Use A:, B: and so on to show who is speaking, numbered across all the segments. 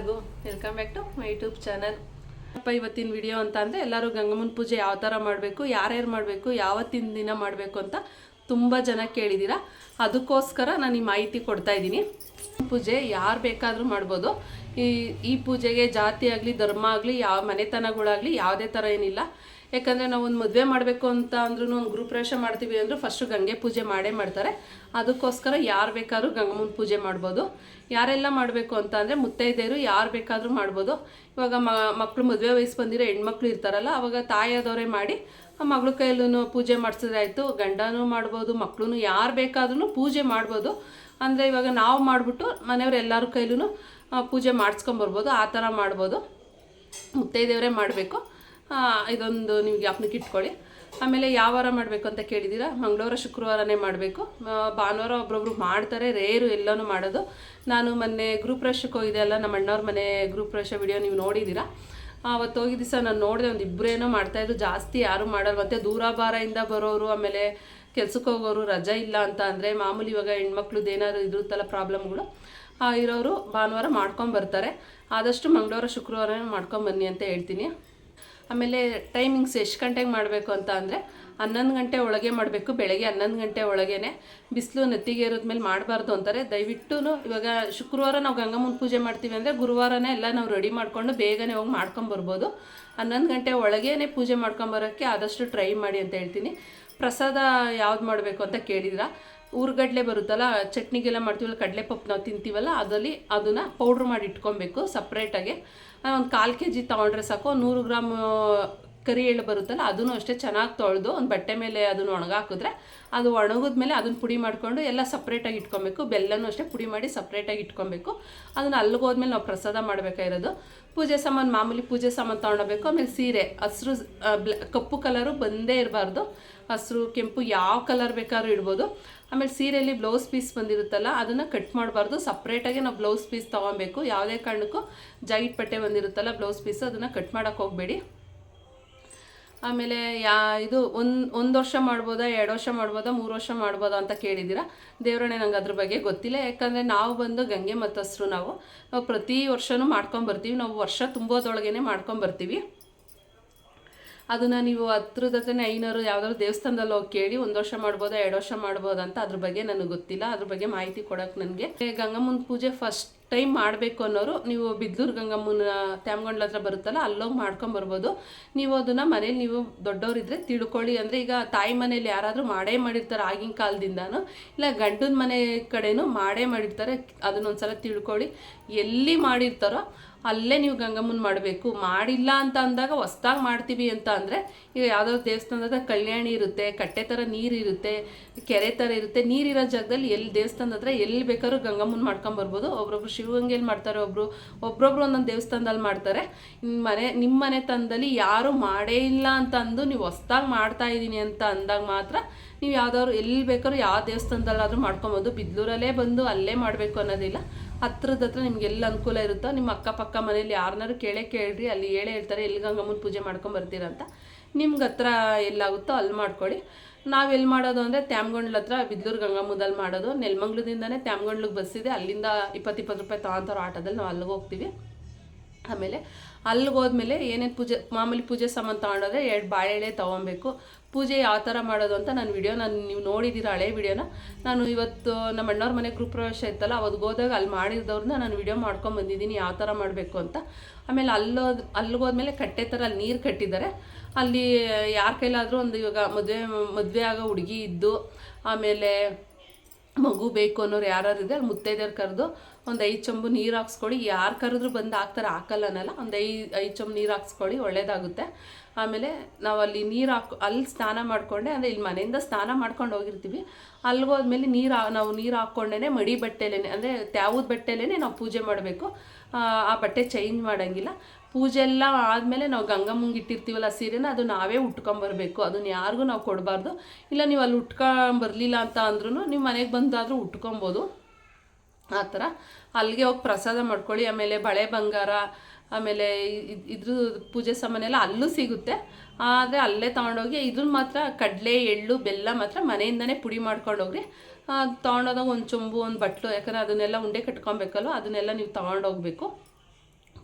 A: ಎಲ್ಲರಿಗೂ welcome back to my YouTube channel. ಅಪ್ಪ, ಇವತ್ತಿನ ವಿಡಿಯೋ ಅಂತ ಅಂದರೆ ಎಲ್ಲರೂ ಗಂಗಮ್ಮನ ಪೂಜೆ ಯಾವ ಥರ ಮಾಡಬೇಕು ಯಾರ್ಯಾರು ಮಾಡಬೇಕು, ಯಾವತ್ತಿನ ದಿನ ಮಾಡಬೇಕು ಅಂತ ತುಂಬ ಜನ ಕೇಳಿದ್ದೀರಾ ಅದಕ್ಕೋಸ್ಕರ ನಾನು ಈ ಮಾಹಿತಿ ಕೊಡ್ತಾ ಇದ್ದೀನಿ. ಪೂಜೆ ಯಾರು ಬೇಕಾದರೂ ಮಾಡ್ಬೋದು. ಈ ಈ ಪೂಜೆಗೆ ಜಾತಿ ಆಗಲಿ, ಧರ್ಮ ಆಗಲಿ, ಯಾವ ಮನೆತನಗಳಾಗಲಿ ಯಾವುದೇ ಥರ ಏನಿಲ್ಲ. ಯಾಕಂದರೆ ನಾವು ಒಂದು ಮದುವೆ ಮಾಡಬೇಕು ಅಂತ ಅಂದ್ರೂ ಒಂದು ಗೃಹಪ್ರವೇಶ ಮಾಡ್ತೀವಿ ಅಂದರೂ ಫಸ್ಟು ಗಂಗೆ ಪೂಜೆ ಮಾಡೇ ಮಾಡ್ತಾರೆ. ಅದಕ್ಕೋಸ್ಕರ ಯಾರು ಬೇಕಾದ್ರೂ ಗಂಗಮ್ಮನ ಪೂಜೆ ಮಾಡ್ಬೋದು. ಯಾರೆಲ್ಲ ಮಾಡಬೇಕು ಅಂತ ಅಂದರೆ ಮುತ್ತೈದೆಯರು ಯಾರು ಬೇಕಾದರೂ ಮಾಡ್ಬೋದು. ಇವಾಗ ಮಕ್ಕಳು ಮದುವೆ ವಯಸ್ಸು ಬಂದಿರೋ ಹೆಣ್ಮಕ್ಳು ಇರ್ತಾರಲ್ಲ, ಅವಾಗ ತಾಯಿಯಾದವರೇ ಮಾಡಿ ಮಗಳ ಕೈಯಲ್ಲೂ ಪೂಜೆ ಮಾಡಿಸಿದ್ರೆ ಆಯಿತು ಗಂಡನೂ ಮಾಡ್ಬೋದು ಮಕ್ಕಳು ಯಾರು ಬೇಕಾದ್ರೂ ಪೂಜೆ ಮಾಡ್ಬೋದು. ಅಂದರೆ ಇವಾಗ ನಾವು ಮಾಡಿಬಿಟ್ಟು ಮನೆಯವ್ರು ಎಲ್ಲರ ಕೈಲೂ ಪೂಜೆ ಮಾಡಿಸ್ಕೊಂಬರ್ಬೋದು, ಆ ಥರ ಮಾಡ್ಬೋದು. ಮುತ್ತೈದೆಯವರೇ ಮಾಡಬೇಕು. ಇದೊಂದು ನಿಮಗೆ ಜ್ಞಾಪನಕ್ಕೆ ಇಟ್ಕೊಳ್ಳಿ. ಆಮೇಲೆ ಯಾವ ವಾರ ಮಾಡಬೇಕು ಅಂತ ಕೇಳಿದ್ದೀರಾ ಮಂಗಳವಾರ, ಶುಕ್ರವಾರನೇ ಮಾಡಬೇಕು. ಭಾನುವಾರ ಒಬ್ಬೊಬ್ರು ಮಾಡ್ತಾರೆ, ರೇರು ಎಲ್ಲನೂ ಮಾಡೋದು. ನಾನು ಮೊನ್ನೆ ಗ್ರೂಪ್ ರಶಕ್ಕೆ ಹೋಗಿದೆ ಅಲ್ಲ, ನಮ್ಮ ಅಣ್ಣವ್ರ ಮನೆ ರಶ ವಿಡಿಯೋ ನೀವು ನೋಡಿದ್ದೀರಾ ಅವತ್ತು ಹೋಗಿ ದಿವಸ ನಾನು ನೋಡಿದೆ ಒಂದು ಇಬ್ಬರೇನೋ ಮಾಡ್ತಾಯಿದ್ರು ಜಾಸ್ತಿ ಯಾರು ಮಾಡಲ್ಲ. ಮತ್ತು ದೂರ ಬಾರದಿಂದ ಬರೋರು, ಆಮೇಲೆ ಕೆಲ್ಸಕ್ಕೆ ಹೋಗೋರು ರಜಾ ಇಲ್ಲ ಅಂತ ಅಂದರೆ ಮಾಮೂಲಿ ಇವಾಗ ಹೆಣ್ಮಕ್ಳದ್ದು ಏನಾದ್ರು ಇದ್ರದ್ದೆಲ್ಲ ಪ್ರಾಬ್ಲಮ್ಗಳು ಇರೋರು ಭಾನುವಾರ ಮಾಡ್ಕೊಂಡು ಬರ್ತಾರೆ. ಆದಷ್ಟು ಮಂಗಳವಾರ ಶುಕ್ರವಾರ ಮಾಡ್ಕೊಂಬನ್ನಿ ಅಂತ ಹೇಳ್ತೀನಿ. ಆಮೇಲೆ ಟೈಮಿಂಗ್ಸ್ ಎಷ್ಟು ಗಂಟೆಗೆ ಮಾಡಬೇಕು ಅಂತ ಅಂದರೆ ಹನ್ನೊಂದು ಗಂಟೆ ಒಳಗೆ ಮಾಡಬೇಕು, ಬೆಳಗ್ಗೆ ಹನ್ನೊಂದು ಗಂಟೆ ಒಳಗೇ ಬಿಸಿಲು ನೆತ್ತಿಗೆ ಇರೋದ್ಮೇಲೆ ಮಾಡಬಾರ್ದು ಅಂತಾರೆ. ದಯವಿಟ್ಟು ಇವಾಗ ಶುಕ್ರವಾರ ನಾವು ಗಂಗಮ್ಮನ ಪೂಜೆ ಮಾಡ್ತೀವಿ ಅಂದರೆ ಗುರುವಾರನೇ ಎಲ್ಲ ನಾವು ರೆಡಿ ಮಾಡಿಕೊಂಡು ಬೇಗನೆ ಹೋಗಿ ಮಾಡ್ಕೊಂಬರ್ಬೋದು ಹನ್ನೊಂದು ಗಂಟೆ ಒಳಗೇ ಪೂಜೆ ಮಾಡ್ಕೊಂಬರೋಕ್ಕೆ ಆದಷ್ಟು ಟ್ರೈ ಮಾಡಿ ಅಂತ ಹೇಳ್ತೀನಿ. ಪ್ರಸಾದ ಯಾವ್ದು ಮಾಡಬೇಕು ಅಂತ ಕೇಳಿದ್ರ? ಊರ್ಗಡ್ಲೆ ಬರುತ್ತಲ್ಲ, ಚಟ್ನಿಗೆಲ್ಲ ಮಾಡ್ತೀವಲ್ಲ, ಕಡಲೆಪಪ್ಪು ನಾವು ತಿಂತೀವಲ್ಲ, ಅದರಲ್ಲಿ ಅದನ್ನು ಪೌಡ್ರ್ ಮಾಡಿ ಇಟ್ಕೊಬೇಕು ಸಪ್ರೇಟಾಗಿ ಒಂದು ಕಾಲು ಕೆ ಜಿ ತೊಗೊಂಡ್ರೆ ಸಾಕು ನೂರು ಗ್ರಾಮ್ ಕರಿ ಎಳ್ಳು ಬರುತ್ತಲ್ಲ, ಅದನ್ನು ಅಷ್ಟೇ ಚೆನ್ನಾಗಿ ತೊಳೆದು ಒಂದು ಬಟ್ಟೆ ಮೇಲೆ ಅದನ್ನು ಒಣಗಾಕಿದ್ರೆ ಅದು ಒಣಗಿದ ಮೇಲೆ ಅದನ್ನು ಪುಡಿ ಮಾಡಿಕೊಂಡು ಎಲ್ಲ ಸಪ್ರೇಟಾಗಿ ಇಟ್ಕೊಬೇಕು. ಬೆಲ್ಲನೂ ಅಷ್ಟೇ ಪುಡಿ ಮಾಡಿ ಸಪ್ರೇಟಾಗಿ ಇಟ್ಕೊಬೇಕು. ಅದನ್ನು ಅಲ್ಲಿಗೆ ಹೋದ್ಮೇಲೆ ನಾವು ಪ್ರಸಾದ ಮಾಡಬೇಕಾಗಿರೋದು ಪೂಜೆ ಸಾಮಾನು, ಮಾಮೂಲಿ ಪೂಜೆ ಸಾಮಾನು ತೊಗೊಳ್ಬೇಕು ಆಮೇಲೆ ಸೀರೆ, ಹಸಿರು ಕಪ್ಪು ಕಲರು ಬಂದೇ ಇರಬಾರ್ದು. ಹಸಿರು, ಕೆಂಪು ಯಾವ ಕಲರ್ ಬೇಕಾದ್ರೂ ಇಡ್ಬೋದು. ಆಮೇಲೆ ಸೀರೆಯಲ್ಲಿ ಬ್ಲೌಸ್ ಪೀಸ್ ಬಂದಿರುತ್ತಲ್ಲ, ಅದನ್ನು ಕಟ್ ಮಾಡಬಾರ್ದು. ಸಪ್ರೇಟಾಗಿ ನಾವು ಬ್ಲೌಸ್ ಪೀಸ್ ತೊಗೊಬೇಕು. ಯಾವುದೇ ಕಾರಣಕ್ಕೂ ಜೈಟ್ ಪಟ್ಟೆ ಬಂದಿರುತ್ತಲ್ಲ ಬ್ಲೌಸ್ ಪೀಸ್, ಅದನ್ನು ಕಟ್ ಮಾಡೋಕ್ಕೆ ಹೋಗಬೇಡಿ. ಆಮೇಲೆ ಯಾ, ಇದು ಒಂದು ಒಂದು ವರ್ಷ ಮಾಡ್ಬೋದಾ, ಎರಡು ವರ್ಷ ಮಾಡ್ಬೋದಾ, ಮೂರು ವರ್ಷ ಮಾಡ್ಬೋದಾ ಅಂತ ಕೇಳಿದ್ದೀರಾ? ದೇವರಣೆ ನಂಗೆ ಅದ್ರ ಬಗ್ಗೆ ಗೊತ್ತಿಲ್ಲ. ಯಾಕಂದರೆ ನಾವು ಬಂದು ಗಂಗೆ ಮತ್ತಸ್ರು ನಾವು. ನಾವು ಪ್ರತಿ ವರ್ಷವೂ ಮಾಡ್ಕೊಂಬರ್ತೀವಿ. ನಾವು ವರ್ಷ ತುಂಬೋದೊಳಗೇ ಮಾಡ್ಕೊಂಬರ್ತೀವಿ. ಅದನ್ನು ನೀವು ಹತ್ರದ ಹತ್ರನೇ ಐನೂರು ಯಾವುದಾದ್ರು ದೇವಸ್ಥಾನದಲ್ಲಿ ಹೋಗಿ ಕೇಳಿ ಒಂದು ವರ್ಷ ಮಾಡ್ಬೋದಾ, ಎರಡು ವರ್ಷ ಮಾಡ್ಬೋದಾ ಅಂತ ಅದ್ರ ಬಗ್ಗೆ ನನಗೆ ಗೊತ್ತಿಲ್ಲ. ಅದ್ರ ಬಗ್ಗೆ ಮಾಹಿತಿ ಕೊಡೋಕೆ ನನಗೆ. ಗಂಗಮ್ಮನ ಪೂಜೆ ಫಸ್ಟ್ ಟೈಮ್ ಮಾಡಬೇಕು ಅನ್ನೋರು, ನೀವು ಬಿದ್ದೂರು ಗಂಗಮ್ಮನ ತ್ಯಾಮಗೊಂಡ್ಲ ಹತ್ರ ಬರುತ್ತಲ್ಲ, ಅಲ್ಲೋಗಿ ಮಾಡ್ಕೊಂಬರ್ಬೋದು ನೀವು ಅದನ್ನು ಮನೇಲಿ ನೀವು ದೊಡ್ಡವರಿದ್ದರೆ ತಿಳ್ಕೊಳ್ಳಿ. ಅಂದರೆ ಈಗ ತಾಯಿ ಮನೇಲಿ ಯಾರಾದರೂ ಮಾಡೇ ಮಾಡಿರ್ತಾರೆ ಆಗಿನ ಕಾಲದಿಂದನೂ. ಇಲ್ಲ ಗಂಡನ ಮನೆ ಕಡೆನೂ ಮಾಡೇ ಮಾಡಿರ್ತಾರೆ. ಅದನ್ನೊಂದ್ಸಲ ತಿಳ್ಕೊಳ್ಳಿ. ಎಲ್ಲಿ ಮಾಡಿರ್ತಾರೋ ಅಲ್ಲೇ ನೀವು ಗಂಗಮ್ಮನ ಮಾಡಬೇಕು. ಮಾಡಿಲ್ಲ ಅಂತ ಅಂದಾಗ ಹೊಸ್ದಾಗಿ ಮಾಡ್ತೀವಿ ಅಂತ ಅಂದರೆ, ಈಗ ಯಾವುದೋ ದೇವಸ್ಥಾನದ ಕಲ್ಯಾಣಿ ಇರುತ್ತೆ, ಕಟ್ಟೆ ಥರ ನೀರು ಇರುತ್ತೆ, ಕೆರೆ ಥರ ಇರುತ್ತೆ. ನೀರಿರೋ ಜಾಗದಲ್ಲಿ ಎಲ್ಲಿ ದೇವಸ್ಥಾನದ ಹತ್ರ ಎಲ್ಲಿ ಬೇಕಾದ್ರೂ ಗಂಗಮ್ಮನ ಮಾಡ್ಕೊಂಬರ್ಬೋದು ಒಬ್ರೊಬ್ರು ಶಿವಗಂಗೆಯಲ್ಲಿ ಮಾಡ್ತಾರೆ ಒಬ್ಬರು ಒಬ್ರೊಬ್ರು ಒಂದೊಂದು ದೇವಸ್ಥಾನದಲ್ಲಿ ಮಾಡ್ತಾರೆ. ಮನೆ ನಿಮ್ಮ ಮನೆ ತಂದಲ್ಲಿ ಯಾರೂ ಮಾಡೇ ಇಲ್ಲ ಅಂತ ಅಂದು ನೀವು ಹೊಸ್ದಾಗಿ ಮಾಡ್ತಾ ಇದ್ದೀನಿ ಅಂತ ಅಂದಾಗ ಮಾತ್ರ ನೀವು ಯಾವ್ದಾದ್ರು ಎಲ್ಲಿ ಬೇಕಾದ್ರೂ ಯಾವ ದೇವಸ್ಥಾನದಲ್ಲಾದರೂ ಮಾಡ್ಕೊಬೋದು. ಬಿದ್ಲೂರಲ್ಲೇ ಬಂದು ಅಲ್ಲೇ ಮಾಡಬೇಕು ಅನ್ನೋದಿಲ್ಲ. ಹತ್ರದ ಹತ್ರ ನಿಮ್ಗೆ ಎಲ್ಲಿ ಅನುಕೂಲ ಇರುತ್ತೋ, ನಿಮ್ಮ ಅಕ್ಕಪಕ್ಕ ಮನೇಲಿ ಯಾರನ್ನಾರು ಕೇಳೇ ಕೇಳ್ರಿ, ಅಲ್ಲಿ ಹೇಳೇ ಹೇಳ್ತಾರೆ, ಎಲ್ಲಿ ಗಂಗಮ್ಮನ ಪೂಜೆ ಮಾಡ್ಕೊಂಬರ್ತೀರ ಅಂತ. ನಿಮ್ಗೆ ಹತ್ರ ಎಲ್ಲಾಗುತ್ತೋ ಅಲ್ಲಿ ಮಾಡ್ಕೊಳ್ಳಿ ನಾವು ಎಲ್ಲಿ ಮಾಡೋದು ಅಂದರೆ ತ್ಯಾಮ್ಗೊಂಡ್ಲ ಹತ್ರ ಬಿದ್ಲೂರು ಗಂಗಾಮುದಲ್ಲಿ ಮಾಡೋದು. ನೆಲಮಂಗ್ಲದಿಂದನೇ ತ್ಯಾಮ್ಗೊಂಡ್ಲಿಗೆ ಬಸ್ಸಿದೆ ಅಲ್ಲಿಂದ ಇಪ್ಪತ್ತು ಇಪ್ಪತ್ತು ರೂಪಾಯಿ ತೊಗೊಂತಾರೋ ಆಟೋದಲ್ಲಿ ನಾವು ಅಲ್ಲಿಗೆ ಹೋಗ್ತೀವಿ. ಆಮೇಲೆ ಅಲ್ಲಿಗೆ ಹೋದ್ಮೇಲೆ ಏನೇನು ಪೂಜೆ, ಮಾಮೂಲಿ ಪೂಜೆ ಸಾಮಾನು ತೊಗೊಂಡೋದ್ರೆ ಎರಡು ಬಾಳೆಳೆ ತೊಗೊಬೇಕು. ಪೂಜೆ ಯಾವ ಥರ ಮಾಡೋದು ಅಂತ ನಾನು ವಿಡಿಯೋ ನಾನು ನೀವು ನೋಡಿದ್ದೀರ ಹಳೆ ವಿಡಿಯೋನ ನಾನು ಇವತ್ತು ನಮ್ಮ ಅಣ್ಣವ್ರ ಮನೆ ಗೃಹ ಪ್ರವೇಶ ಇತ್ತಲ್ಲ ಅವತ್ತು ಹೋದಾಗ ಅಲ್ಲಿ ಮಾಡಿದವ್ರನ್ನ ನಾನು ವಿಡಿಯೋ ಮಾಡ್ಕೊಂಡು ಬಂದಿದ್ದೀನಿ, ಯಾವ ಥರ ಮಾಡಬೇಕು ಅಂತ. ಆಮೇಲೆ ಅಲ್ಲೋದ್, ಅಲ್ಲಿಗೆ ಹೋದ್ಮೇಲೆ ಕಟ್ಟೆ ಥರ ಅಲ್ಲಿ ನೀರು ಕಟ್ಟಿದ್ದಾರೆ. ಅಲ್ಲಿ ಯಾರ ಕೈಲಾದರೂ ಒಂದು ಇವಾಗ ಮದುವೆ ಮದುವೆ ಆಗೋ ಹುಡುಗಿ ಇದ್ದು, ಆಮೇಲೆ ಮಗು ಬೇಕು ಅನ್ನೋರು ಯಾರು ಅಲ್ಲಿ ಮುತ್ತೈದೆಯವ್ರು ಕರೆದು ಒಂದು ಐದು ಚೊಂಬು ನೀರು ಹಾಕ್ಸ್ಕೊಳ್ಳಿ ಯಾರು ಕರೆದ್ರು ಬಂದು ಹಾಕ್ತಾರೆ ಹಾಕಲ್ಲ ಅನ್ನಲ್ಲ, ಒಂದು ಐದು ಐದು ಚೊಂಬು ನೀರು ಹಾಕ್ಸ್ಕೊಳ್ಳಿ ಒಳ್ಳೇದಾಗುತ್ತೆ. ಆಮೇಲೆ ನಾವು ಅಲ್ಲಿ ನೀರು ಹಾಕ್, ಅಲ್ಲಿ ಸ್ನಾನ ಮಾಡಿಕೊಂಡೆ, ಅಂದರೆ ಇಲ್ಲಿ ಮನೆಯಿಂದ ಸ್ನಾನ ಮಾಡ್ಕೊಂಡು ಹೋಗಿರ್ತೀವಿ. ಅಲ್ಲಿಗೆ ಹೋದ್ಮೇಲೆ ನೀರು ನಾವು ನೀರು ಹಾಕ್ಕೊಂಡೇ ಮಡಿ ಬಟ್ಟೆಲೇ ಅಂದರೆ ತ್ಯಾವದ ಬಟ್ಟೆಲೇ ನಾವು ಪೂಜೆ ಮಾಡಬೇಕು. ಆ ಬಟ್ಟೆ ಚೇಂಜ್ ಮಾಡೋಂಗಿಲ್ಲ. ಪೂಜೆ ಎಲ್ಲ ಆದಮೇಲೆ ನಾವು ಗಂಗಮ್ಮಂಗೆ ಮುಂಗಿಟ್ಟಿರ್ತೀವಲ್ಲ ಸೀರೆನ, ಅದು ನಾವೇ ಉಟ್ಕೊಂಬರ್ಬೇಕು ಅದನ್ನ ಯಾರಿಗೂ ನಾವು ಕೊಡಬಾರ್ದು. ಇಲ್ಲ, ನೀವು ಅಲ್ಲಿ ಉಟ್ಕೊಂಬರ್ಲಿಲ್ಲ ಅಂತ ಅಂದ್ರೂ ನೀವು ಮನೆಗೆ ಬಂದಾದರೂ ಉಟ್ಕೊಬೋದು. ಆ ಥರ. ಅಲ್ಲಿಗೆ ಹೋಗಿ ಪ್ರಸಾದ ಮಾಡ್ಕೊಳ್ಳಿ. ಆಮೇಲೆ ಬಳೆ ಬಂಗಾರ, ಆಮೇಲೆ ಇದ್- ಇದ್ರ ಪೂಜೆ ಸಾಮಾನೆಲ್ಲ ಅಲ್ಲೂ ಸಿಗುತ್ತೆ. ಆದರೆ ಅಲ್ಲೇ ತೊಗೊಂಡೋಗಿ ಇದ್ರ ಮಾತ್ರ ಕಡಲೆ, ಎಳ್ಳು, ಬೆಲ್ಲ ಮಾತ್ರ ಮನೆಯಿಂದನೇ ಪುಡಿ ಮಾಡ್ಕೊಂಡೋಗ್ರಿ. ತೊಗೊಂಡೋದಾಗ ಒಂದು ಚೊಂಬು, ಒಂದು ಬಟ್ಲು, ಯಾಕಂದರೆ ಅದನ್ನೆಲ್ಲ ಉಂಡೆ ಕಟ್ಕೊಬೇಕಲ್ವ, ಅದನ್ನೆಲ್ಲ ನೀವು ತೊಗೊಂಡೋಗ್ಬೇಕು.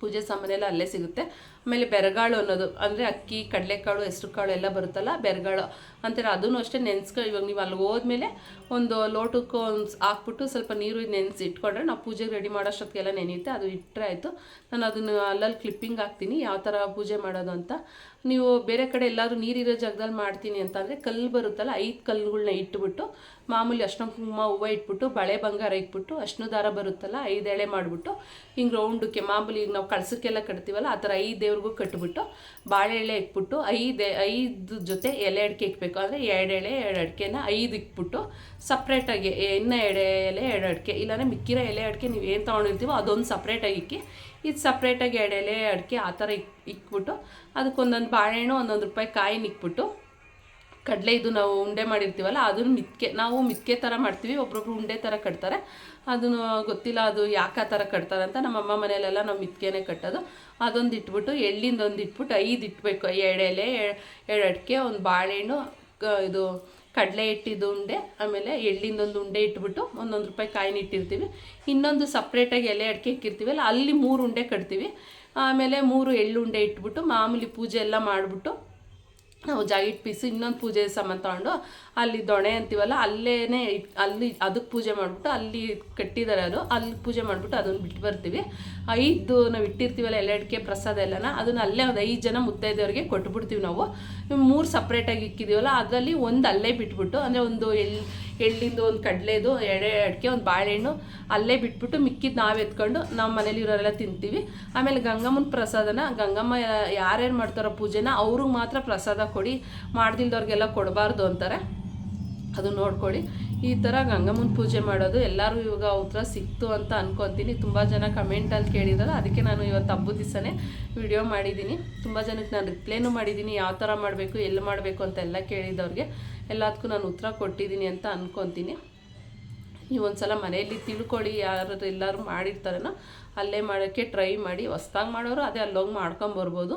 A: ಪೂಜೆ ಸಾಮಾನೆಲ್ಲ ಅಲ್ಲೇ ಸಿಗುತ್ತೆ. ಆಮೇಲೆ ಬೆರಗಾಳು ಅನ್ನೋದು, ಅಂದರೆ ಅಕ್ಕಿ, ಕಡಲೆಕಾಳು ಹೆಸ್ರು ಕಾಳು ಎಲ್ಲ ಬರುತ್ತಲ್ಲ, ಬೆರಗಾಳು ಅಂತಾರೆ, ಅದನ್ನು ಅಷ್ಟೇ ನೆನೆಸ್ಕೊ, ಇವಾಗ ನೀವು ಅಲ್ಲಿ ಹೋದ್ಮೇಲೆ ಒಂದು ಲೋಟಕ್ಕೆ ಒಂದು ಹಾಕ್ಬಿಟ್ಟು ಸ್ವಲ್ಪ ನೀರು ನೆನೆಸಿ ಇಟ್ಕೊಂಡ್ರೆ ನಾವು ಪೂಜೆಗೆ ರೆಡಿ ಮಾಡೋಷ್ಟೊತ್ತಿಗೆಲ್ಲ ನೆನೆಯುತ್ತೆ, ಅದು ಇಟ್ಟರೆ ಆಯಿತು. ನಾನು ಅದನ್ನು ಅಲ್ಲಲ್ಲಿ ಕ್ಲಿಪ್ಪಿಂಗ್ ಹಾಕ್ತೀನಿ, ಯಾವ ಥರ ಪೂಜೆ ಮಾಡೋದು ಅಂತ. ನೀವು ಬೇರೆ ಕಡೆ ಎಲ್ಲಾದರೂ ನೀರಿರೋ ಜಾಗದಲ್ಲಿ ಮಾಡ್ತೀನಿ ಅಂತಂದರೆ ಕಲ್ಲು ಬರುತ್ತಲ್ಲ, ಐದು ಕಲ್ಲುಗಳನ್ನ ಇಟ್ಬಿಟ್ಟು, ಮಾಮೂಲಿ ಅಷ್ಟು ಕುಂಕುಮ, ಹೂವ ಇಟ್ಬಿಟ್ಟು, ಬಳೆ ಬಂಗಾರ ಇಟ್ಬಿಟ್ಟು ಅಷ್ಟು ದಾರ ಬರುತ್ತಲ್ಲ, ಐದು ಎಳೆ ಮಾಡಿಬಿಟ್ಟು, ಹಿಂಗೆ ರೌಂಡಕ್ಕೆ ಮಾಮೂಲಿ ಈಗ ನಾವು ಕಳ್ಸಕ್ಕೆಲ್ಲ ಕಟ್ತೀವಲ್ಲ, ಆ ಥರ ಐದು ದೇವ್ರಿಗೂ ಕಟ್ಬಿಟ್ಟು ಬಾಳೆ ಎಳೆ ಇಟ್ಬಿಟ್ಟು ಐದು ಐದು ಜೊತೆ ಎಲೆ ಅಡಿಕೆ ಇಕ್ಬೇಕು ಅಂದರೆ ಎರಡು ಎಳೆ, ಎರಡು ಅಡಿಕೆನ ಐದು ಇಕ್ಬಿಟ್ಟು ಸಪ್ರೇಟಾಗಿ ಇನ್ನು ಎಡೆ ಎಲೆ, ಎರಡು ಅಡಿಕೆ. ಇಲ್ಲಾಂದರೆ ಮಿಕ್ಕಿರೋ ಎಲೆ ಅಡಿಕೆ ನೀವು ಏನು ತೊಗೊಂಡಿರ್ತೀವೋ ಅದೊಂದು ಸಪ್ರೇಟಾಗಿ ಇಕ್ಕಿ. ಇದು ಸಪ್ರೇಟಾಗಿ ಎರಡು ಎಲೆ ಅಡಿಕೆ ಆ ಥರ ಇಕ್ ಇಕ್ಬಿಟ್ಟು ಅದಕ್ಕೊಂದೊಂದು ಬಾಳೆಹಣ್ಣು, ಒಂದೊಂದು ರೂಪಾಯಿ ಕಾಯಿನ ಇಕ್ಬಿಟ್ಟು ಕಡಲೆ ಇದು ನಾವು ಉಂಡೆ ಮಾಡಿರ್ತೀವಲ್ಲ, ಅದನ್ನು ಮಿತ್ಕೆ, ನಾವು ಮಿತ್ಕೆ ಥರ ಮಾಡ್ತೀವಿ, ಒಬ್ರೊಬ್ರು ಉಂಡೆ ಥರ ಕಟ್ತಾರೆ. ಅದನ್ನು ಗೊತ್ತಿಲ್ಲ ಅದು ಯಾಕೆ ಆ ಥರ ಕಟ್ತಾರೆ ಅಂತ ನಮ್ಮ ಅಮ್ಮ ಮನೆಯಲ್ಲೆಲ್ಲ ನಾವು ಮಿತ್ಕೆನೇ ಕಟ್ಟೋದು. ಅದೊಂದು ಇಟ್ಬಿಟ್ಟು, ಎಳ್ಳಿಂದ ಒಂದು ಇಟ್ಬಿಟ್ಟು ಐದು ಇಟ್ಬೇಕು, ಎರಡು ಎಲೆ, ಎರಡು ಅಡಿಕೆ, ಒಂದು ಬಾಳೆಹಣ್ಣು ಇದು ಕಡಲೆ ಹಿಟ್ಟಿದ್ದು ಉಂಡೆ, ಆಮೇಲೆ ಎಳ್ಳಿಂದೊಂದು ಉಂಡೆ ಇಟ್ಬಿಟ್ಟು ಒಂದೊಂದು ರೂಪಾಯಿ ಕಾಯಿನ ಇಟ್ಟಿರ್ತೀವಿ. ಇನ್ನೊಂದು ಸಪ್ರೇಟಾಗಿ ಎಲೆ ಅಡಿಕೆ ಇಕ್ಕಿರ್ತೀವಲ್ಲ, ಅಲ್ಲಿ ಮೂರು ಉಂಡೆ ಕಟ್ತೀವಿ. ಆಮೇಲೆ ಮೂರು ಎಳ್ಳುಂಡೆ ಇಟ್ಬಿಟ್ಟು ಮಾಮೂಲಿ ಪೂಜೆ ಎಲ್ಲ ಮಾಡಿಬಿಟ್ಟು ನಾವು ಜಾಗಿಟ್ ಪೀಸು ಇನ್ನೊಂದು ಪೂಜೆ ಸಾಮಾನು ತೊಗೊಂಡು ಅಲ್ಲಿ ದೊಣೆ ಅಂತೀವಲ್ಲ ಅಲ್ಲೇ ಅಲ್ಲಿ ಅದಕ್ಕೆ ಪೂಜೆ ಮಾಡಿಬಿಟ್ಟು ಅಲ್ಲಿ ಕಟ್ಟಿದ್ದಾರೆ ಅದು. ಅಲ್ಲಿ ಪೂಜೆ ಮಾಡಿಬಿಟ್ಟು ಅದನ್ನು ಬಿಟ್ಟು ಬರ್ತೀವಿ. ಐದು ನಾವು ಇಟ್ಟಿರ್ತೀವಲ್ಲ ಎಲ್ಲ ಅಡಿಕೆ ಪ್ರಸಾದ ಎಲ್ಲನ, ಅದನ್ನು ಅಲ್ಲೇ ಒಂದು ಐದು ಜನ ಮುತ್ತೈದೆಯವ್ರಿಗೆ ಕೊಟ್ಬಿಡ್ತೀವಿ ನಾವು. ಮೂರು ಸಪ್ರೇಟಾಗಿ ಇಕ್ಕಿದ್ದೀವಲ್ಲ ಅದರಲ್ಲಿ ಒಂದು ಅಲ್ಲೇ ಬಿಟ್ಬಿಟ್ಟು, ಅಂದರೆ ಒಂದು ಎಳ್ ಎಳ್ಳಿಂದು, ಒಂದು ಕಡಲೆದು, ಎಡೆ, ಅಡಿಕೆ, ಒಂದು ಬಾಳೆಹಣ್ಣು, ಅಲ್ಲೇ ಬಿಟ್ಬಿಟ್ಟು ಮಿಕ್ಕಿದ್ದು ನಾವು ಎತ್ಕೊಂಡು ನಮ್ಮ ಮನೇಲಿ ಇರೋರೆಲ್ಲ ತಿಂತೀವಿ. ಆಮೇಲೆ ಗಂಗಮ್ಮನ ಪ್ರಸಾದನ, ಗಂಗಮ್ಮ ಯಾರ್ಯಾರು ಮಾಡ್ತಾರೋ ಪೂಜೆನ ಅವ್ರಿಗೆ ಮಾತ್ರ ಪ್ರಸಾದ ಕೊಡಿ, ಮಾಡ್ದಿಲ್ದವ್ರಿಗೆಲ್ಲ ಕೊಡಬಾರ್ದು ಅಂತಾರೆ. ಅದು ನೋಡ್ಕೊಳ್ಳಿ ಈ ಥರ ಗಂಗಮ್ಮನ ಪೂಜೆ ಮಾಡೋದು ಎಲ್ಲರೂ ಇವಾಗ ಉತ್ತರ ಸಿಕ್ತು ಅಂತ ಅನ್ಕೊತೀನಿ. ತುಂಬ ಜನ ಕಮೆಂಟಲ್ಲಿ ಕೇಳಿದಾರೆ ಅದಕ್ಕೆ ನಾನು ಇವತ್ತು ಹಬ್ಬದ ದಿವಸನೇ ವಿಡಿಯೋ ಮಾಡಿದ್ದೀನಿ ತುಂಬ ಜನಕ್ಕೆ ನಾನು ರಿಪ್ಲೈನೂ ಮಾಡಿದ್ದೀನಿ ಯಾವ ಥರ ಮಾಡಬೇಕು ಎಲ್ಲಿ ಮಾಡಬೇಕು ಅಂತ ಎಲ್ಲ ಕೇಳಿದವ್ರಿಗೆ. ಎಲ್ಲದಕ್ಕೂ ನಾನು ಉತ್ತರ ಕೊಟ್ಟಿದ್ದೀನಿ ಅಂತ ಅಂದ್ಕೊತೀನಿ ನೀವು ಒಂದ್ಸಲ ಮನೆಯಲ್ಲಿ ತಿಳ್ಕೊಳ್ಳಿ ಯಾರು ಎಲ್ಲರೂ ಮಾಡಿರ್ತಾರೇನೋ, ಅಲ್ಲೇ ಮಾಡೋಕ್ಕೆ ಟ್ರೈ ಮಾಡಿ. ಹೊಸ್ದಾಗಿ ಮಾಡೋರು ಅದೇ ಅಲ್ಲೋಗಿ ಮಾಡ್ಕೊಂಬರ್ಬೋದು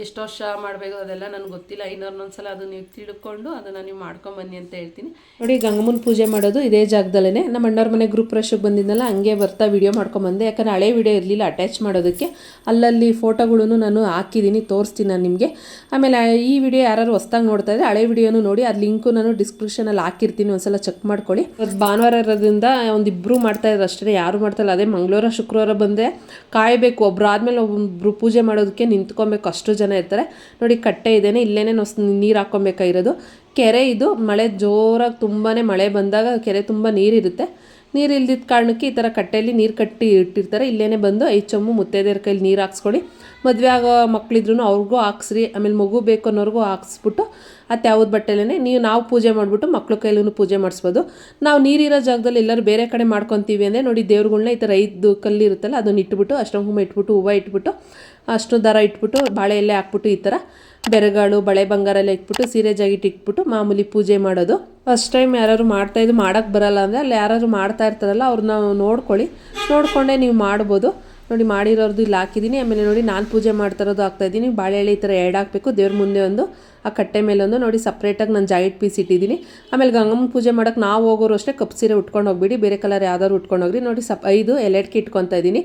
A: ಎಷ್ಟು ವರ್ಷ ಮಾಡಬೇಕು ಅದೆಲ್ಲ ನನಗೆ ಗೊತ್ತಿಲ್ಲ. ಇನ್ನೊಂದೊಂದ್ಸಲ ಅದು ನೀವು ತಿಳ್ಕೊಂಡು ಅದನ್ನು ನೀವು ಮಾಡ್ಕೊಂಬನ್ನಿ ಅಂತ ಹೇಳ್ತೀನಿ. ನೋಡಿ, ಗಂಗಮ್ಮನ ಪೂಜೆ ಮಾಡೋದು ಇದೇ ಜಾಗದಲ್ಲೇ ನಮ್ಮ ಅಣ್ಣವ್ರ ಮನೆ ಗ್ರೂಪ್ ರಶಕ್ಕೆ ಬಂದಿದ್ದನಲ್ಲ ಹಂಗೆ ಬರ್ತಾ ವಿಡಿಯೋ ಮಾಡ್ಕೊಂಬಂದೆ ಯಾಕಂದರೆ ಹಳೆ ವಿಡಿಯೋ ಇರಲಿಲ್ಲ ಅಟ್ಯಾಚ್ ಮಾಡೋದಕ್ಕೆ. ಅಲ್ಲಲ್ಲಿ ಫೋಟೋಗಳನ್ನು ನಾನು ಹಾಕಿದ್ದೀನಿ ತೋರಿಸ್ತೀನಿ ನಾನು ನಿಮಗೆ. ಆಮೇಲೆ ಈ ವಿಡಿಯೋ ಯಾರು ಹೊಸ್ದಾಗಿ ನೋಡ್ತಾ ಇದ್ದರೆ ಹಳೆ ವಿಡಿಯೋನು ನೋಡಿ, ಅದು ಲಿಂಕು ನಾನು ಡಿಸ್ಕ್ರಿಪ್ಷನಲ್ಲಿ ಹಾಕಿರ್ತೀನಿ, ಒಂದ್ಸಲ ಚೆಕ್ ಮಾಡ್ಕೊಳ್ಳಿ. ಅದು ಭಾನುವಾರ ಇರೋದ್ರಿಂದ ಒಂದಿಬ್ಬರು ಮಾಡ್ತಾ ಇದ್ರು ಅಷ್ಟೇ, ಯಾರು ಮಾಡ್ತಾಯಿಲ್ಲ ಅದೇ ಮಂಗಳವಾರ, ಶುಕ್ರವಾರ ಬಂದೆ ಕಾಯಬೇಕು. ಒಬ್ರು ಆದಮೇಲೆ ಒಬ್ಬರು ಪೂಜೆ ಮಾಡೋದಕ್ಕೆ ನಿಂತ್ಕೊಬೇಕು ಅಷ್ಟು. ಜನ ಇರ್ತಾರೆ. ನೋಡಿ, ಕಟ್ಟೆ ಇದೇನೆ, ಇಲ್ಲೇನೆ ನಾವು ನೀರು ಹಾಕ್ಕೊಬೇಕಾಗಿರೋದು. ಕೆರೆ ಇದು, ಮಳೆ ಜೋರಾಗಿ ತುಂಬಾ ಮಳೆ ಬಂದಾಗ ಕೆರೆ ತುಂಬ ನೀರಿರುತ್ತೆ. ನೀರು ಇಲ್ದಿದ್ದ ಕಾರಣಕ್ಕೆ ಈ ಥರ ಕಟ್ಟೆಯಲ್ಲಿ ನೀರು ಕಟ್ಟಿ ಇಟ್ಟಿರ್ತಾರೆ. ಇಲ್ಲೇ ಬಂದು ಐ ಚೊಂಬು ಮುತ್ತೈದೆಯರ ಕೈಲಿ ನೀರು ಹಾಕ್ಸ್ಕೊಳ್ಳಿ. ಮದುವೆ ಆಗೋ ಮಕ್ಕಳಿದ್ರು ಅವ್ರಿಗೂ ಹಾಕ್ಸ್ರಿ, ಆಮೇಲೆ ಮಗು ಬೇಕು ಅನ್ನೋರಿಗೂ ಹಾಕ್ಸ್ಬಿಟ್ಟು ಅದು ಯಾವ್ದು ಬಟ್ಟೆಲೇ ನೀವು ನಾವು ಪೂಜೆ ಮಾಡಿಬಿಟ್ಟು ಮಕ್ಳ ಕೈಲೂ ಪೂಜೆ ಮಾಡಿಸ್ಬೋದು. ನಾವು ನೀರಿರೋ ಜಾಗದಲ್ಲಿ ಎಲ್ಲರೂ ಬೇರೆ ಕಡೆ ಮಾಡ್ಕೊತೀವಿ ಅಂದರೆ ನೋಡಿ ದೇವ್ರುಗಳ್ನ ಈ ಥರ ಐದು ಕಲ್ಲಿರುತ್ತಲ್ಲ ಅದನ್ನು ಇಟ್ಬಿಟ್ಟು, ಅಷ್ಟೊಂದು ಕುಂಕುಮ ಇಟ್ಬಿಟ್ಟು, ಹೂವು ಇಟ್ಬಿಟ್ಟು, ಅಷ್ಟು ದರ ಇಟ್ಬಿಟ್ಟು ಬಾಳೆ ಎಲೆ ಹಾಕ್ಬಿಟ್ಟು ಈ ಥರ ಬೆರಗಾಳು, ಬಳೆ ಬಂಗಾರ ಎಲ್ಲ ಇಟ್ಬಿಟ್ಟು ಸೀರೆ ಜಾಗಿಟ್ ಇಟ್ಬಿಟ್ಟು ಮಾಮೂಲಿ ಪೂಜೆ ಮಾಡೋದು. ಫಸ್ಟ್ ಟೈಮ್ ಯಾರು ಮಾಡ್ತಾಯಿದ್ದು ಮಾಡೋಕ್ಕೆ ಬರಲ್ಲ ಅಂದರೆ ಅಲ್ಲಿ ಯಾರಾದ್ರು ಮಾಡ್ತಾ ಇರ್ತಾರಲ್ಲ ಅವ್ರನ್ನ ನೋಡ್ಕೊಳ್ಳಿ. ನೋಡಿಕೊಂಡೇ ನೀವು ಮಾಡ್ಬೋದು. ನೋಡಿ ಮಾಡಿರೋದು ಇಲ್ಲಿ ಹಾಕಿದ್ದೀನಿ ಆಮೇಲೆ ನೋಡಿ ನಾನು ಪೂಜೆ ಮಾಡ್ತಾ ಇರೋದು ಹಾಕ್ತಾಯಿದ್ದೀನಿ ಬಾಳೆಹಳ್ಳಿ ಈ ಥರ ಎರಡು ಹಾಕಬೇಕು. ದೇವ್ರ ಮುಂದೆ ಒಂದು, ಆ ಕಟ್ಟೆ ಮೇಲೆ ಒಂದು. ನೋಡಿ ಸಪ್ರೇಟಾಗಿ ನಾನು ಜಾಯಿಟ್ ಪೀಸ್ ಇಟ್ಟಿದ್ದೀನಿ. ಆಮೇಲೆ ಗಂಗಮ್ಮ ಪೂಜೆ ಮಾಡೋಕ್ಕೆ ನಾವು ಹೋಗೋರು ಅಷ್ಟೇ ಕಪ್ಪು ಸೀರೆ ಉಟ್ಕೊಂಡು ಹೋಗ್ಬಿಡಿ. ಬೇರೆ ಕಲರ್ ಯಾವ್ದಾದ್ರು ಉಟ್ಕೊಂಡು ಹೋಗ್ರಿ. ನೋಡಿ ಸಪ್ ಐದು ಎಲೆಡ್ಕೆ ಇಟ್ಕೊತಾ ಇದ್ದೀನಿ.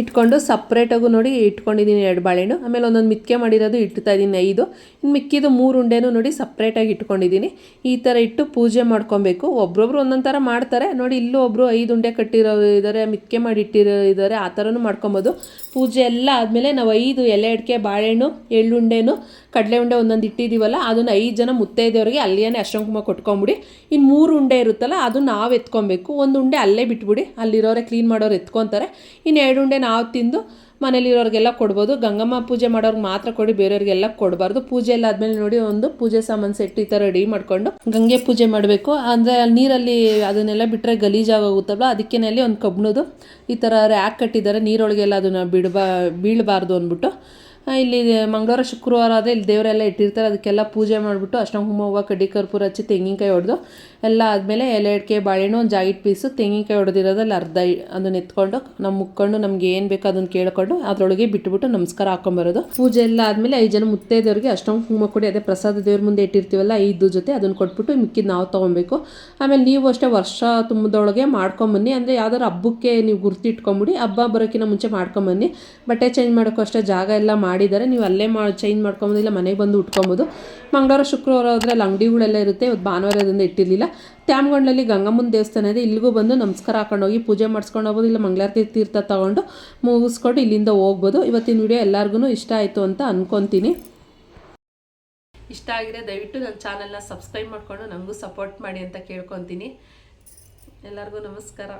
A: ಇಟ್ಕೊಂಡು ಸಪ್ರೇಟಾಗೂ ನೋಡಿ ಇಟ್ಕೊಂಡಿದ್ದೀನಿ ಎರಡು ಬಾಳೆಹಣ್ಣು. ಆಮೇಲೆ ಒಂದೊಂದು ಮಿಕ್ಕೆ ಮಾಡಿರೋದು ಇಡ್ತಾ ಇದ್ದೀನಿ ಐದು. ಇನ್ನು ಮಿಕ್ಕಿದ್ದು ಮೂರು ಉಂಡೆನೂ ನೋಡಿ ಸಪ್ರೇಟಾಗಿ ಇಟ್ಕೊಂಡಿದ್ದೀನಿ. ಈ ಥರ ಇಟ್ಟು ಪೂಜೆ ಮಾಡ್ಕೊಬೇಕು. ಒಬ್ರೊಬ್ರು ಒಂದೊಂದು ಥರ ಮಾಡ್ತಾರೆ. ನೋಡಿ ಇಲ್ಲೂ ಒಬ್ಬರು ಐದು ಉಂಡೆ ಕಟ್ಟಿರೋ ಇದ್ದಾರೆ ಮಿಕ್ಕೆ ಮಾಡಿ ಇಟ್ಟಿರೋ ಇದ್ದಾರೆ ಆ ಥರನೂ ಮಾಡ್ಕೊಬೋದು. ಪೂಜೆ ಎಲ್ಲ ಆದಮೇಲೆ ನಾವು ಐದು ಎಲೆ ಅಡಿಕೆ, ಬಾಳೆಹಣ್ಣು ಎಳ್ಳುಂಡೆನು ಕಡಲೆ ಉಂಡೆ ಒಂದೊಂದು ಇಟ್ಟಿದ್ದೀವಲ್ಲ ಅದನ್ನು ಐದು ಜನ ಮುತ್ತೈದೆಯವ್ರಿಗೆ ಅಲ್ಲಿಯೇ ಕುಂಕುಮ ಕೊಟ್ಕೊಂಬಿಡಿ. ಇನ್ನು ಮೂರು ಉಂಡೆ ಇರುತ್ತಲ್ಲ ಅದು ನಾವು ಎತ್ಕೊಬೇಕು. ಒಂದು ಉಂಡೆ ಅಲ್ಲೇ ಬಿಟ್ಬಿಡಿ. ಅಲ್ಲಿರೋರೆ ಕ್ಲೀನ್ ಮಾಡೋರು ಎತ್ಕೊತಾರೆ. ಇನ್ನು ಎರಡು ಉಂಡೆ ನಾವು ತಿಂದು ಮನೇಲಿರೋರಿಗೆಲ್ಲ ಕೊಡ್ಬೋದು. ಗಂಗಮ್ಮ ಪೂಜೆ ಮಾಡೋರ್ಗೆ ಮಾತ್ರ ಕೊಡಿ, ಬೇರೆಯವ್ರಿಗೆಲ್ಲ ಕೊಡಬಾರ್ದು. ಪೂಜೆ ಎಲ್ಲ ಆದಮೇಲೆ ನೋಡಿ ಒಂದು ಪೂಜೆ ಸಾಮಾನು ಸೆಟ್ ಈ ಥರ ರೆಡಿ ಮಾಡಿಕೊಂಡು ಗಂಗೆ ಪೂಜೆ ಮಾಡಬೇಕು. ಅಂದರೆ ನೀರಲ್ಲಿ ಅದನ್ನೆಲ್ಲ ಬಿಟ್ಟರೆ ಗಲೀಜಾಗೋಗುತ್ತಲ್ಲ ಅದಕ್ಕೇನಲ್ಲಿ ಒಂದು ಕಬ್ಣದು ಈ ಥರ ರ್ಯಾಕ್ ಕಟ್ಟಿದ್ದಾರೆ. ನೀರೊಳಗೆಲ್ಲ ಅದನ್ನು ಬಿಡಬಾ, ಬೀಳಬಾರ್ದು ಅಂದ್ಬಿಟ್ಟು. ಇಲ್ಲಿ ಮಂಗಳವಾರ, ಶುಕ್ರವಾರ ಆದರೆ ಇಲ್ಲಿ ದೇವರೆಲ್ಲ ಇಟ್ಟಿರ್ತಾರೆ. ಅದಕ್ಕೆಲ್ಲ ಪೂಜೆ ಮಾಡಿಬಿಟ್ಟು ಅಷ್ಟೊಂದು ಕುಂಕುಮ ಹೂವು ಕಡ್ಡಿ ಕರ್ಪೂರ ಹಚ್ಚಿ ತೆಂಗಿನಕಾಯಿ ಹೊಡೆದು ಎಲ್ಲ ಆದಮೇಲೆ ಎಲೆ ಅಡಿಕೆ, ಬಾಳೆಹಣ್ಣು, ಒಂದು ಜಾಗಿಟ್ ಪೀಸು ತೆಂಗಿನಕಾಯಿ ಹೊಡೆದಿರೋದಲ್ಲಿ ಅರ್ಧ ಅದನ್ನ ಎತ್ಕೊಂಡು ನಮ್ಮ ಮುಕ್ಕೊಂಡು ನಮ್ಗೆ ಏನು ಬೇಕೋ ಅದನ್ನು ಕೇಳಿಕೊಂಡು ಅದರೊಳಗೆ ಬಿಟ್ಟುಬಿಟ್ಟು ನಮಸ್ಕಾರ ಹಾಕೊಂಬರೋದು. ಪೂಜೆ ಎಲ್ಲ ಆದಮೇಲೆ ಐದು ಜನ ಮುತ್ತೈದವ್ರಿಗೆ ಅಷ್ಟೊಂದು ಕುಂಕುಮ ಕೊಡಿ. ಅದೇ ಪ್ರಸಾದ ದೇವ್ರ ಮುಂದೆ ಇಟ್ಟಿರ್ತೀವಲ್ಲ, ಐದು ಜೊತೆ ಅದನ್ನು ಕೊಟ್ಬಿಟ್ಟು ಮಿಕ್ಕಿದ್ದು ನಾವು ತೊಗೊಬೇಕು. ಆಮೇಲೆ ನೀವು ಅಷ್ಟೇ ವರ್ಷ ತುಂಬದೊಳಗೆ ಮಾಡ್ಕೊಂಬನ್ನಿ. ಅಂದರೆ ಯಾವ್ದಾದ್ರು ಹಬ್ಬಕ್ಕೆ ನೀವು ಗುರ್ತಿಟ್ಕೊಂಬಿಡಿ. ಹಬ್ಬ ಬರೋಕ್ಕಿಂತ ಮುಂಚೆ ಮಾಡ್ಕೊಂಬನ್ನಿ. ಬಟ್ಟೆ ಚೇಂಜ್ ಮಾಡೋಕ್ಕೂ ಅಷ್ಟೇ ಜಾಗ ಎಲ್ಲ ಮಾಡಿದ್ದಾರೆ. ನೀವು ಅಲ್ಲೇ ಮಾ ಚೇಂಜ್ ಮಾಡ್ಕೊಬೋದು, ಇಲ್ಲ ಮನೆಗೆ ಬಂದು ಉಟ್ಕೊಬೋದು. ಮಂಗಳವಾರ, ಶುಕ್ರವಾರ ಹೋದರೆ ಅಲ್ಲಿ ಅಂಗಡಿಗಳೆಲ್ಲ ಇರುತ್ತೆ. ಇವತ್ತು ಭಾನುವಾರದಿಂದ ಇಟ್ಟಿರಲಿಲ್ಲ. ತ್ಯಾಮ್ಗೊಂಡಲ್ಲಿ ಗಂಗಮ್ಮನ ದೇವಸ್ಥಾನ ಇದೆ. ಇಲ್ಲಿಗೂ ಬಂದು ನಮಸ್ಕಾರ ಹಾಕೊಂಡು ಹೋಗಿ ಪೂಜೆ ಮಾಡಿಸ್ಕೊಂಡು ಹೋಗ್ಬೋದು. ಇಲ್ಲ ಮಂಗಳಾರತಿ ತೀರ್ಥ ತೊಗೊಂಡು ಮುಗಿಸ್ಕೊಂಡು ಇಲ್ಲಿಂದ ಹೋಗ್ಬೋದು. ಇವತ್ತಿನ ವಿಡಿಯೋ ಎಲ್ಲರಿಗೂ ಇಷ್ಟ ಆಯಿತು ಅಂತ ಅಂದ್ಕೊತೀನಿ ಇಷ್ಟ ಆಗಿದೆ ದಯವಿಟ್ಟು ನನ್ನ ಚಾನಲ್ನ ಸಬ್ಸ್ಕ್ರೈಬ್ ಮಾಡಿಕೊಂಡು ನನಗೂ ಸಪೋರ್ಟ್ ಮಾಡಿ ಅಂತ ಕೇಳ್ಕೊತೀನಿ. ಎಲ್ಲರಿಗೂ ನಮಸ್ಕಾರ.